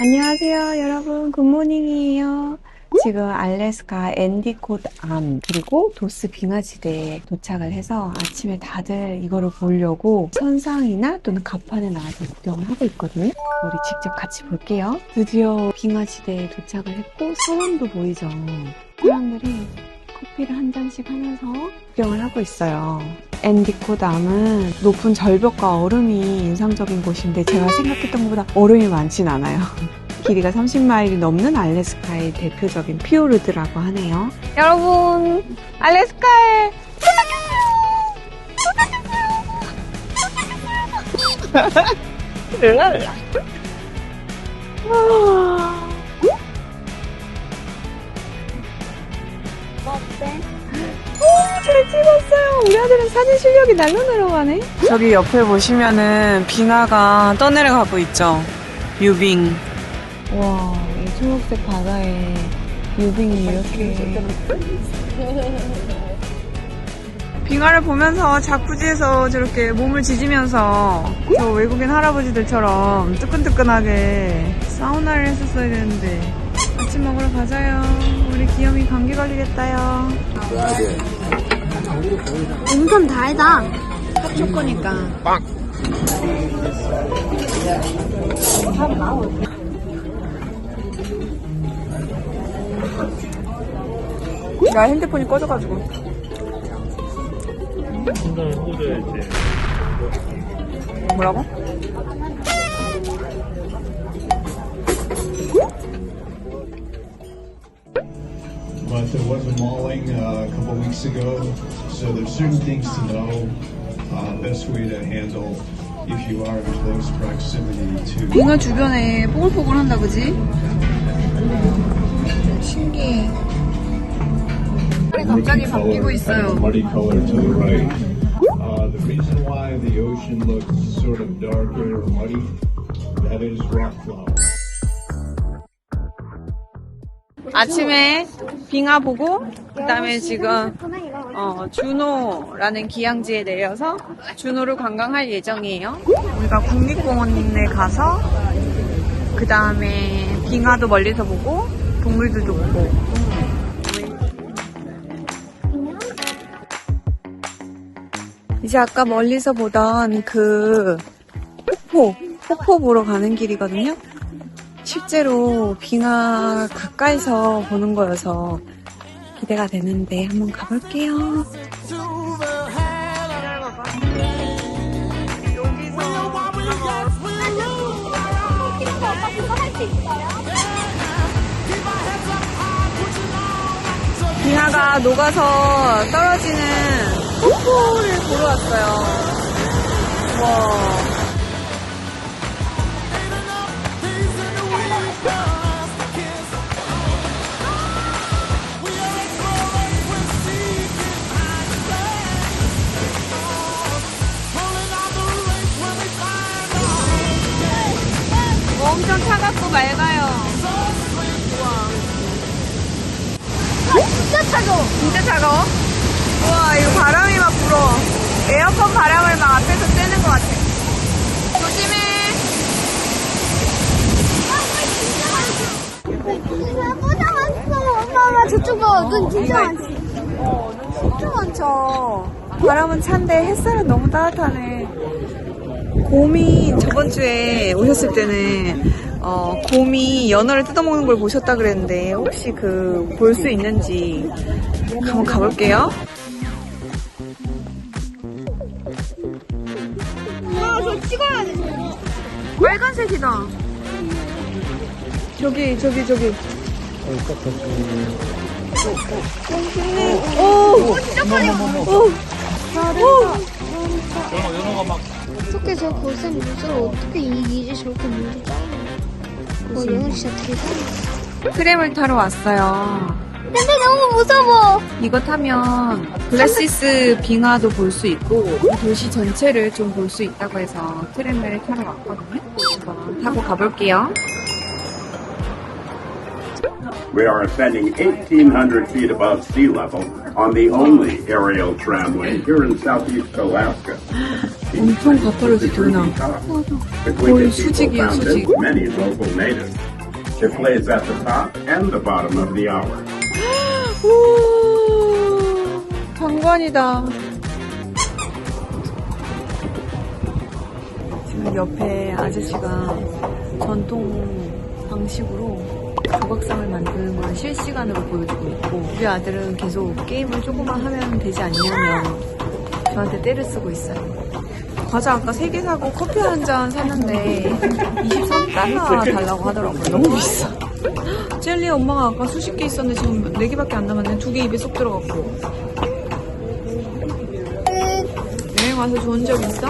안녕하세요, 여러분. 굿모닝이에요. 지금 알래스카 엔디콧 암 그리고 도스 빙하지대에 도착을 해서 아침에 다들 이거를 보려고 선상이나 또는 가판에 나와서 구경을 하고 있거든요. 우리 직접 같이 볼게요. 드디어 빙하지대에 도착을 했고 소원도 보이죠. 사람들이 커피를 한 잔씩 하면서 구경을 하고 있어요. 암은 높은 절벽과 얼음이 인상적인 곳인데 제가 생각했던 것보다 얼음이 많진 않아요. 길이가 30마일이 넘는 알래스카의 대표적인 피오르드라고 하네요. 여러분, 알래스카에 도착했어요! 잘 찍었어요. 우리 아들은 사진 실력이 날로 내려가네. 저기 옆에 보시면은 빙하가 떠내려가고 있죠. 뮤빙. 와, 이 초록색 바다에 뮤빙이 이렇게. 빙하를 보면서 자쿠지에서 저렇게 몸을 지지면서 저 외국인 할아버지들처럼 뜨끈뜨끈하게 사우나를 했었어야 되는데 아침 먹으러 가자요. 우리 귀염이 감기 걸리겠다요. 엄청 달다. 핫초코니까. 야 핸드폰이 꺼져가지고. 손을 꽂아야지. 뭐라고? But there was a mauling uh, a couple weeks ago. So there's certain things to know. Uh, best way to handle if you are in close proximity to. 빙하 주변에 뽀글뽀글한다 그지? 신기해. 갑자기 바뀌고 있어요. Muddy color to the right. Uh, the reason why the ocean looks sort of darker or muddy, that is rock flow. 아침에 빙하 보고 그다음에 지금 어, 준호라는 기항지에 내려서 준호를 관광할 예정이에요. 우리가 국립공원에 가서 그 다음에 빙하도 멀리서 보고 동물들도 보고. 이제 아까 멀리서 보던 그 폭포, 폭포 보러 가는 길이거든요. 실제로 빙하 가까이서 보는 거여서 기대가 되는데 한번 가볼게요. 빙하가 녹아서 떨어지는 폭포를 보러 왔어요. 와. 봐. 눈 진짜 많지. 진짜 많죠. 바람은 찬데 햇살은 너무 따뜻하네. 곰이 저번 주에 오셨을 때는 어, 곰이 연어를 뜯어먹는 걸 보셨다 그랬는데 혹시 그 볼 수 있는지 한번 가볼게요. 와, 저 찍어야 돼. 빨간색이다. 저기 저기 저기. 오, 진짜 빨리 와. 오, 연어, 연어가 막 어떻게 저 고생 물을 어떻게 이기지? 저렇게 물이 작아. 어, 영어 진짜 대단해. 트램을 타러 왔어요. 근데 너무 무서워. 이거 타면 글라시스 빙하도 볼 수 있고 이 도시 전체를 좀 볼 수 있다고 해서 트램을 타러 왔거든요. 한번 타고 가볼게요. We are ascending 1,800 feet above sea level on the only aerial tramway here in southeast Alaska. 엄청 가파르지, 도나. The 거의 Quincy people 수직이야, found 수직. it, many local natives. It plays at the top and the bottom of the hour. 우와, 장관이다. 지금 옆에 아저씨가 전통 방식으로 조각상을 만드는 걸 실시간으로 보여주고 있고 우리 아들은 계속 게임을 조금만 하면 되지 않냐며 저한테 떼를 쓰고 있어요. 과자 아까 3개 사고 커피 한 잔 샀는데 23달러 달라고 하더라고요. 너무 비싸. 젤리 엄마가 아까 수십 개 있었는데 지금 4개밖에 안 남았네. 두개 입에 쏙 들어갔고. 여행 와서 좋은 적 있어?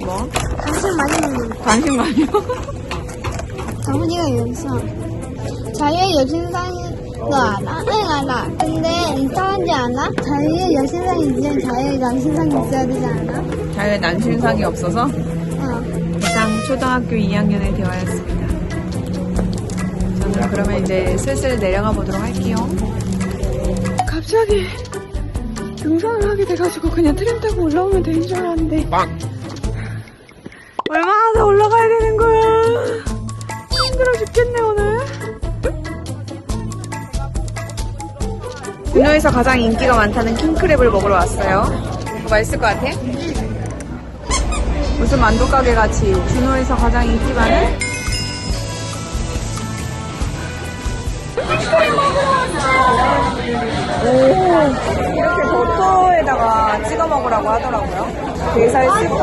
뭐? 당신 많이 먹는 관심 많이요? 장훈이가 여기서 자유의 여신상인 거 알아? 응 알아. 근데 이상한지 않아? 자유의 여신상이 있으면 자유의 남신상이 있어야 되지 않아? 자유의 난신상이 없어서 어. 이상 초등학교 2학년에 되어였습니다. 저는 그러면 이제 슬슬 내려가 보도록 할게요. 갑자기 등산을 하게 돼가지고 그냥 트램 타고 올라오면 되는 줄 알았는데 얼 준호에서 가장 인기가 많다는 킹크랩을 먹으러 왔어요. 맛있을 것 같아? 무슨 만두 가게 같이 준호에서 가장 인기 많은? 오, 이렇게 버터에다가 찍어 먹으라고 하더라고요. 게살 스프.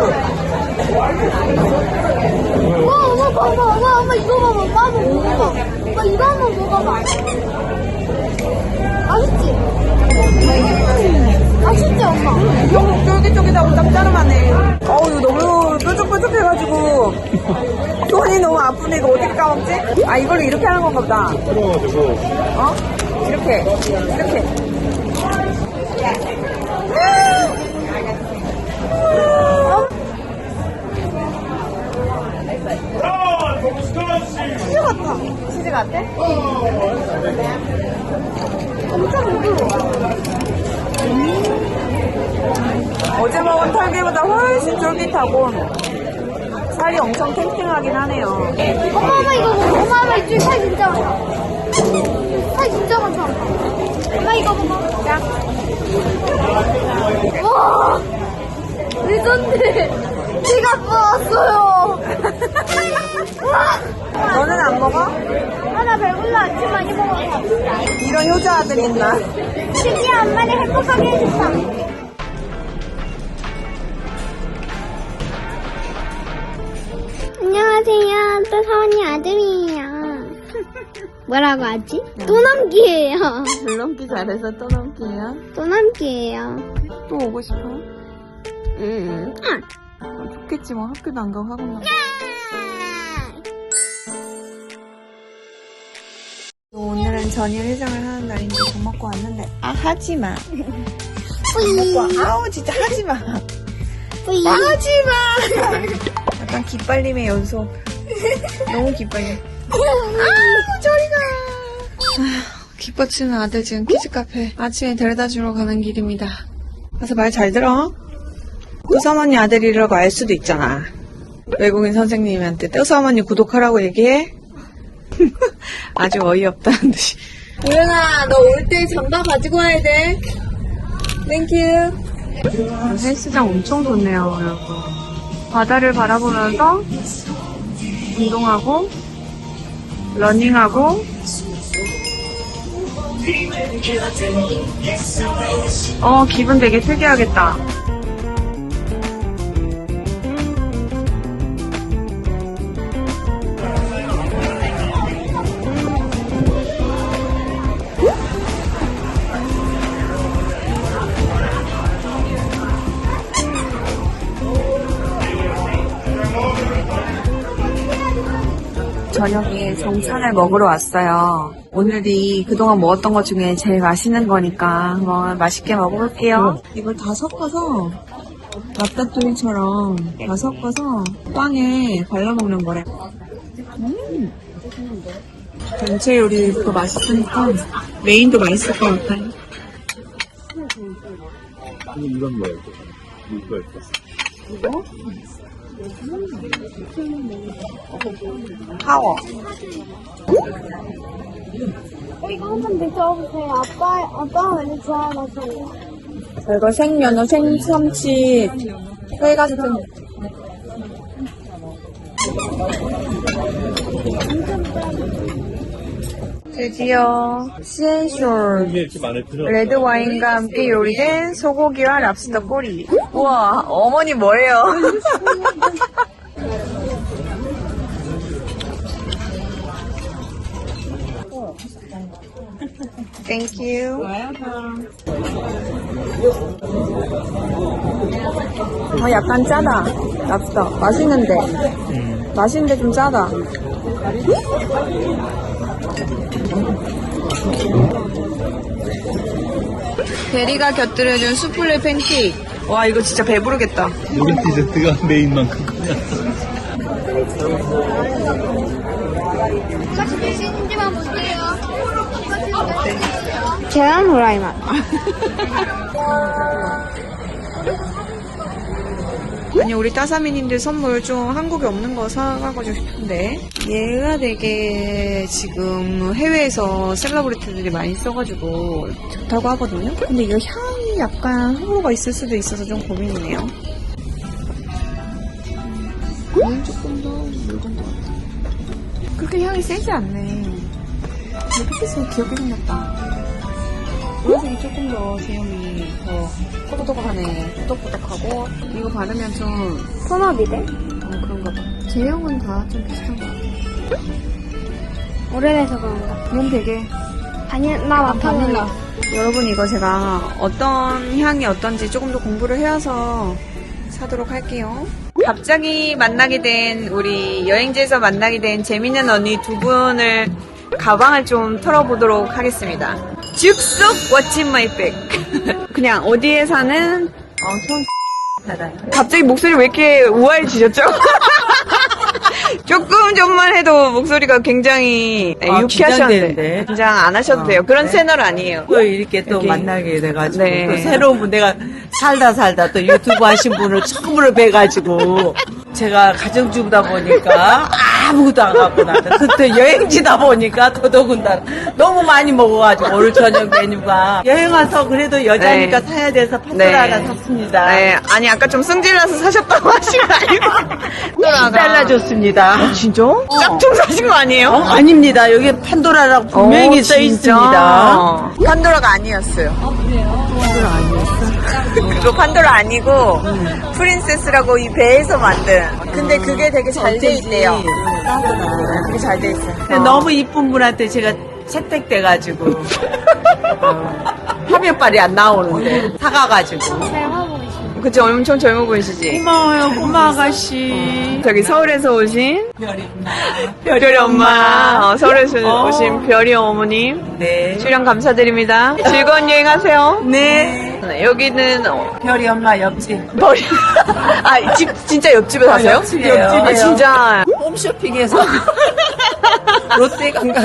우와 엄마 봐봐 엄마 엄마 이거 봐봐 엄마 먹어봐 엄마 이거 한번 먹어봐 맛있지? 맛있지 엄마? 형 쫄깃쫄깃하고 짭짤하네. 어우, 이거 너무 뾰족뾰족해가지고 손이 너무 아프네. 이거 어떻게 까먹지? 아, 이걸로 이렇게 하는 건가 보다. 풀어가지고 어? 이렇게, 이렇게. 치즈 같아. 치즈 같아? 엄청 부드러워. 어제 먹은 털기보다 훨씬 쫄깃하고 살이 엄청 탱탱하긴 하네요. 엄마 이거 먹어. 엄마 엄마 이쪽 살 진짜 많아. 살 진짜 많다. 엄마 이거 먹어. 자. 와. 레전드. 제가 뽑았어요. 너는 안 먹어? 아나 배불러 아침 많이 먹어서 이런 효자들이 있나? 신기한 엄마를 행복하게 해줬다 안녕하세요 또 사원이 아들이에요 뭐라고 하지? 또 넘기예요 줄넘기 잘해서 또 넘기야. 또 넘기예요 또 오고 싶어? 음. 좋겠지 뭐 학교도 안 가고 학원 가고. 오늘은 전일 회장을 하는 날인데 밥 먹고 왔는데 아 하지 마. 뿌이 먹고 와. 아우 진짜 하지 마. 뿌이 하지 마. 약간 기빨림의 연속. 너무 기빨려. 아우 저리가. 아휴, 기뻐치는 아들 지금 키즈카페 아침에 데려다 주러 가는 길입니다. 가서 말 잘 들어. 또사모니 아들이라고 알 수도 있잖아. 외국인 선생님한테 또사모니 구독하라고 얘기해? 아주 어이없다는 듯이. 우연아, 너 올때 장바 가지고 와야 돼. 땡큐. 헬스장 엄청 좋네요, 여러분. 바다를 바라보면서 운동하고, 러닝하고, 어, 기분 되게 특이하겠다. 저녁에 정찬을 먹으러 왔어요. 오늘이 그동안 먹었던 것 중에 제일 맛있는 거니까 한번 맛있게 먹어볼게요. 이걸 다 섞어서 라따뚜이처럼 다 섞어서 빵에 발라 먹는 거래. 음. 전체 요리도 맛있으니까 메인도 맛있을 것 같아요. 이건 뭐예요? 이거 파워. 이거 한번 드셔보세요. 아빠, 아빠가 많이 좋아하거든요. 이거 생면허, 생참치, 회 같은 드디어 시엔쇼 이 많을 필요 레드 와인과 함께 요리된 소고기와 랍스터 꼬리. 우와, 어머니 뭐예요? 땡큐. 아, 약간 짜다. 랍스터. 맛있는데. 맛있는데 좀 짜다. 대리가 곁들여준 수플레 팬케이크. 와, 이거 진짜 배부르겠다. 우리 디저트가 메인만큼. 계란 후라이 맛. 아니, 우리 따사미님들 선물 좀 한국에 없는 거 사가고 싶은데. 얘가 되게 지금 해외에서 셀러브리티들이 많이 써가지고 좋다고 하거든요. 근데 이거 향이 약간 호불호가 있을 수도 있어서 좀 고민이네요. 얘는 조금 더 묽은 것 같아. 그렇게 향이 세지 않네. 패키지가 귀엽게 생겼다. 노란색이 조금 더 제형이 더 꼬독꼬독하네. 꼬독꼬독하고 이거 바르면 좀 토너비데? 어, 그런가 봐. 제형은 다 좀 비슷한 것 같아. 오래돼서 그런가. 그럼 되게 나 맡아볼래. 여러분 이거 제가 어떤 향이 어떤지 조금 더 공부를 해와서 사도록 할게요. 갑자기 만나게 된 우리 여행지에서 만나게 된 재밌는 언니 두 분을 가방을 좀 털어보도록 하겠습니다. 즉석 What's in my bag. 그냥 어디에 사는 어, 좀 갑자기 목소리 왜 이렇게 우아해지셨죠? 조금 좀만 해도 목소리가 굉장히 아, 유쾌하셨는데 긴장되는데. 긴장 안 하셔도 돼요. 그런 채널 아니에요. 또 이렇게 또 여기. 만나게 돼가지고 네. 또 새로운 분 내가 살다 살다 또 유튜브 하신 분을 처음으로 뵈가지고 제가 가정주부다 보니까 아무것도 안 갖고 나왔다. 그때 여행지다 보니까 더더군다나 너무 많이 먹어가지고 오늘 저녁 메뉴가 여행 와서 그래도 여자니까 네. 사야 돼서 파스타 네. 하나 샀습니다. 네, 아니 아까 좀 승질나서 사셨다고 하시면 아니고 잘라줬습니다. 진짜? 짝퉁 사신 거 아니에요? 어, 아닙니다. 여기 판도라라고 분명히 어, 써? 있습니다. 판도라가 아니었어요. 아, 그래요? 판도라 아니었어? 그거 판도라 아니고, 프린세스라고 이 배에서 만든. 근데 그게 되게 잘 돼 있대요. 그게 잘 돼 있어요. 근데 너무 이쁜 분한테 제가 채택돼가지고 어, 화면빨이 안 나오는데 사가가지고 그쵸, 엄청 젊어 보이시지? 고마워요 고마 아가씨 저기 서울에서 오신 별이 별이 엄마, 어, 서울에서 어. 오신 별이 어머님. 네. 출연 감사드립니다. 즐거운 여행하세요. 네 네, 여기는 어, 별이 엄마 옆집 머리. 아, 집 진짜 옆집에 사세요? 옆집이에요. 아, 진짜. 홈쇼핑에서 롯데강가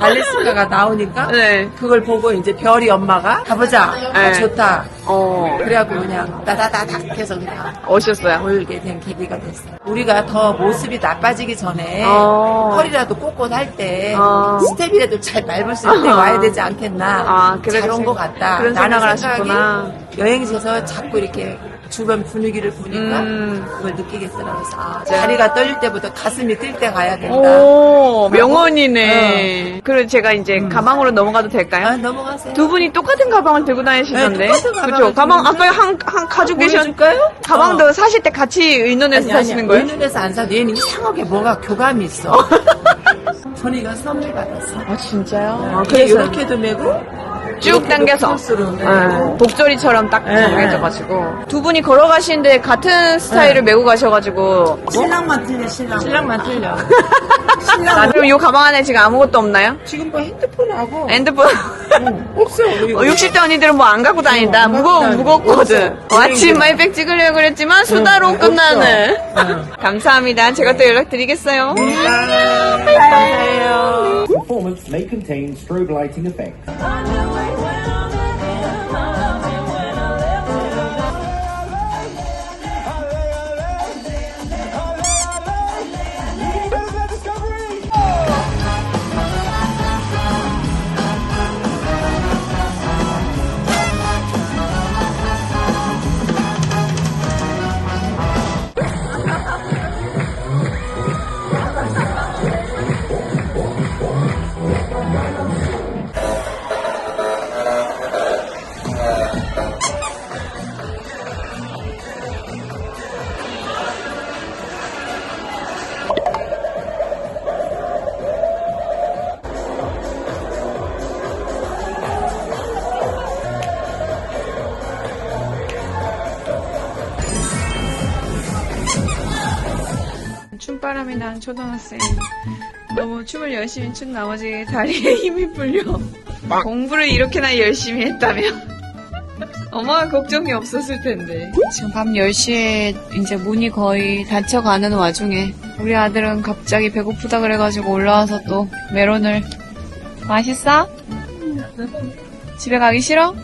알래스카가 나오니까 네. 그걸 보고 이제 별이 엄마가 가보자 아, 네. 좋다 어, 그래갖고 그냥 따다다닥 해서 그냥 오셨어요. 올게 된 계기가 됐어요. 우리가 더 모습이 나빠지기 전에 어. 허리라도 꼿꼿할 때 어. 스텝이라도 잘 밟을 수 있을 때 어. 와야 되지 않겠나. 아, 그래, 잘온것 같다. 그런 나는 생각을 생각이 하셨구나. 여행지에서 자꾸 이렇게 주변 분위기를 보니까 음. 그걸 느끼겠더라고요. 그래서 아, 다리가 떨릴 때부터 가슴이 뛸 때 가야 된다. 오, 명언이네. 그리고 제가 이제 가방으로 넘어가도 될까요? 아, 넘어가세요. 두 분이 똑같은 가방을 들고 다니시던데. 네, 똑같은 가방을 그쵸? 가방 들고 아까 한, 한 가지고 계셨, 보여줄까요? 가방도 사실 때 같이 의논해서 사시는 거예요? 눈에서 안 사도 얘는 이상하게 뭐가 교감이 있어. 이거 선물 받았어. 아, 진짜요? 아, 이게 그래서 이렇게도 메고 쭉 당겨서. 네, 복조리처럼 딱 네, 정해져가지고. 두 분이 걸어가시는데 같은 스타일을 메고 가셔가지고. 신랑만 틀려 신랑. 신랑만 틀려. 아, 그럼 이 가방 안에 지금 아무것도 없나요? 지금 뭐 핸드폰하고 핸드폰. 없어. 어, 60대 언니들은 뭐 안 갖고 다닌다. 어, 무거, 갖고 무겁거든. 없어. 아침 마이백 찍으려고 그랬지만 수다로 응, 끝나는. 감사합니다. 제가 또 연락드리겠어요. 감사해요. performance may contain strobe lighting effects. Come 춤바람이 난 초등학생. 너무 춤을 열심히 춘 나머지 다리에 힘이 풀려. 공부를 이렇게나 열심히 했다면. 엄마가 걱정이 없었을 텐데. 지금 밤 10시에 이제 문이 거의 닫혀가는 와중에 우리 아들은 갑자기 배고프다 그래가지고 올라와서 또 메론을 맛있어? 집에 가기 싫어?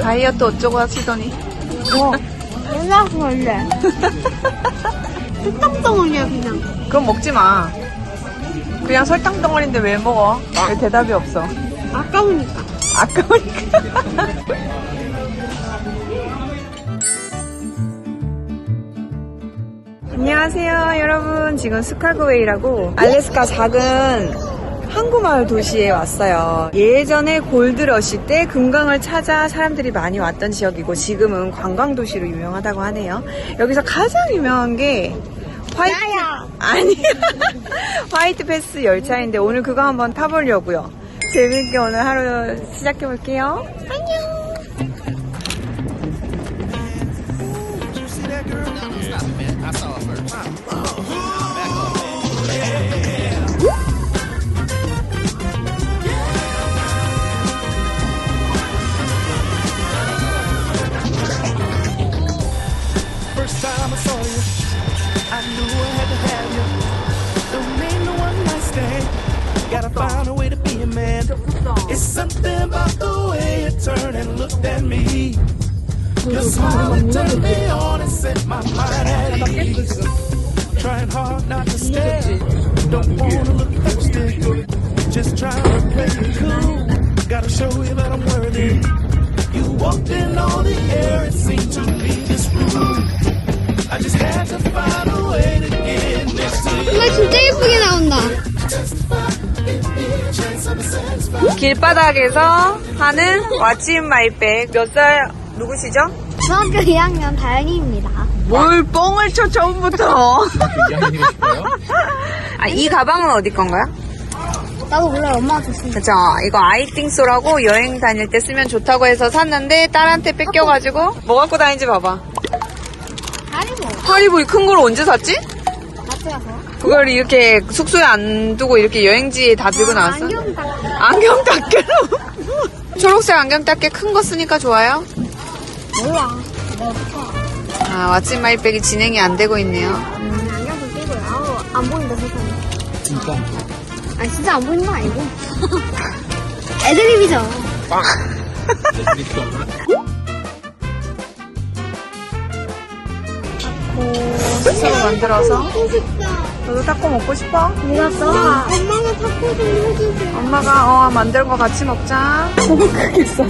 다이어트 어쩌고 하시더니 연락 원래. 뚝뚝 덩어리야 그냥. 그럼 먹지 마. 그냥 설탕 덩어리인데 왜 먹어? 왜 대답이 없어? 아까우니까. 아까우니까. 안녕하세요, 여러분. 지금 스카그웨이라고 알래스카 작은 항구마을 도시에 왔어요. 예전에 골드러시 때 금강을 찾아 사람들이 많이 왔던 지역이고 지금은 관광 도시로 유명하다고 하네요. 여기서 가장 유명한 게 화이트 아니 화이트 패스 열차인데 오늘 그거 한번 타보려고요. 재밌게 오늘 하루 시작해 볼게요. First find a way to be a man. It's something about the way you turned and looked at me. Your smile turned me on and set my mind at ease. Trying hard not to stare. Don't wanna look thirsty. Just trying to play it cool. Gotta show you that I'm worthy. You walked in on the air, it seemed to be this room. I just had to find a way to get next to you. Leute, der ist genau. 길바닥에서 하는 왓츠 마이백 몇살 누구시죠? 중학교 2학년 다현이입니다. 뭘 뻥을 쳐 처음부터. 싶어요? 아, 이 가방은 어디 건가요? 나도 몰라요. 엄마가 줬으니까. 그죠. 이거 아이띵소라고 여행 다닐 때 쓰면 좋다고 해서 샀는데 딸한테 뺏겨가지고 뭐 갖고 다니는지 봐봐. 아니고. 하리보 큰걸 언제 샀지? 마트 가서. 그걸 이렇게 숙소에 안 두고 이렇게 여행지에 다 들고 나왔어? 안경 딱. 안경 닦개로. 초록색 안경 닦개 큰거 쓰니까 좋아요? 몰라. 써. 아, 왓츠 마이백이 진행이 안 되고 있네요. 음, 안경도 끼고요. 아우, 안 보인다, 세상에. 진짜? 아, 진짜 안 보이는 거 아니고. 애드립이죠. 스스로 만들어서. 너도 타코 먹고 싶어? 써? 엄마가 타코 좀 해주세요. 엄마가 어 만든 거 같이 먹자. 너무 크게 쌌어.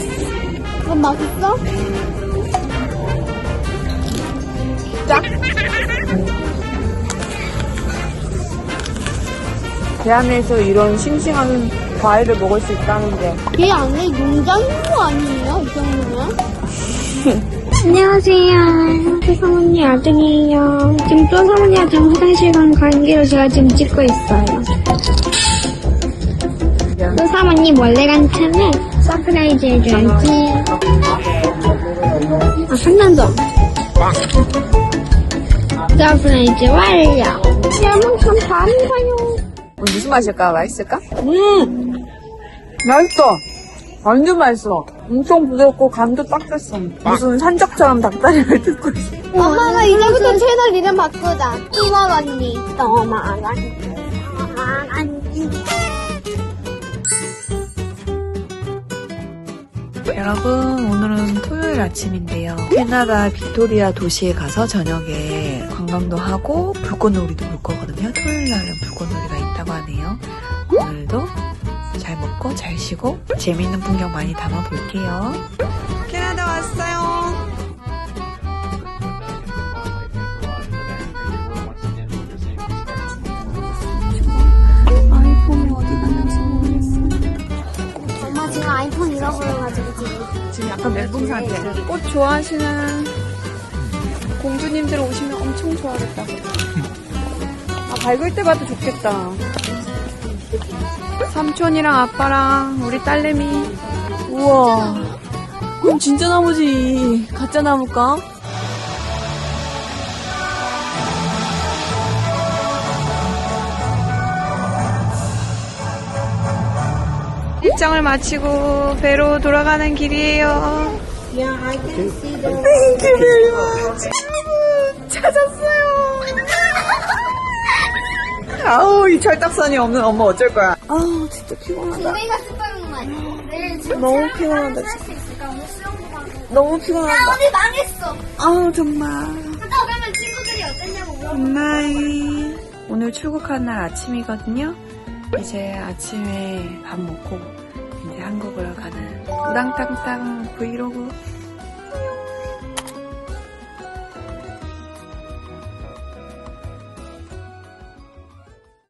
그럼 맛있어? 대한민국에서 이런 싱싱한 과일을 먹을 수 있다는 게. 얘 안에 농장도 아니에요? 이 정도면? 안녕하세요. 조상언니 아들이에요. 지금 또 사모님한테 화장실 간 관계로 제가 지금 찍고 있어요. 또 사모님 몰래 간 참에 서프라이즈 해줘야지. 아, 한단 더. 서프라이즈 완료. 여러분, 감사합니다요. 무슨 맛일까? 맛있을까? 음! 맛있어! 완전 맛있어. 엄청 부드럽고 간도 딱 됐어. 무슨 산적처럼 닭다리를 뜯고 있어. 엄마가 이제부터 채널 이름 바꾸자. 이만 언니. 너만 언니. 너만 언니. 여러분, 오늘은 토요일 아침인데요. 캐나다 빅토리아 도시에 가서 저녁에 관광도 하고 불꽃놀이도 볼 거거든요. 토요일 날은 불꽃놀이가 있다고 하네요. 오늘도 잘 먹고 잘 쉬고 재미있는 풍경 많이 담아 볼게요. 캐나다 왔어요. 아이폰이 어디 갔는지 모르겠어. 엄마 지금 아이폰 잃어버려가지고 지금. 지금 약간 멘붕 상태. 꽃 좋아하시는 공주님들 오시면 엄청 좋아하겠다. 아, 밝을 때 봐도 좋겠다. 삼촌이랑 아빠랑 우리 딸내미. 우와. 그럼 진짜 나무지. 가짜 나무일까? 일정을 마치고 배로 돌아가는 길이에요. Thank you very much. 여러분, 찾았어요. 아우, 이 철딱선이 없는 엄마 어쩔 거야. 아우, 진짜 피곤하다. 스파는 거 아니야? 내일 지금 너무 피곤하다, 있을까? 오늘 수영도 하고. 너무 나 피곤하다. 오늘 망했어. 아우, 정말. 갔다 오면 친구들이 어땠냐고 물어봐. 굿나잇. 오늘 출국한 날 아침이거든요. 이제 아침에 밥 먹고 이제 한국으로 가는 우당땅땅 브이로그